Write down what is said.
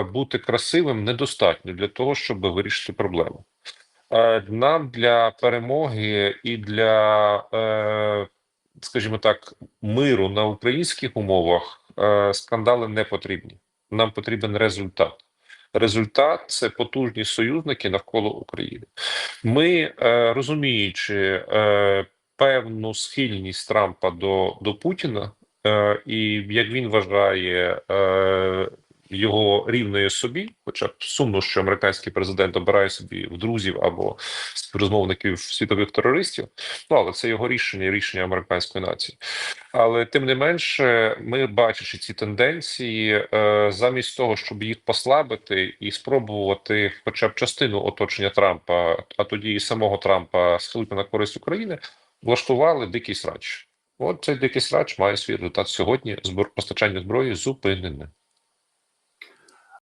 е, бути красивим недостатньо для того, щоб вирішити проблему. Е, Нам для перемоги і для, е, скажімо так, миру на українських умовах скандали не потрібні. Нам потрібен результат. Результат це потужні союзники навколо України. Ми розуміючи певну схильність Трампа до, до Путіна, і як він вважає його рівною собі, хоча б сумно, що американський президент обирає собі в друзів або співрозмовників світових терористів. Ну але це його рішення, рішення американської нації. Але тим не менше, ми бачачи ці тенденції, е, замість того, щоб їх послабити і спробувати, хоча б частину оточення Трампа, а тоді і самого Трампа схилити на користь України, влаштували дикий срач. От цей дикий срач має свій результат сьогодні. Збор постачання зброї зупинене.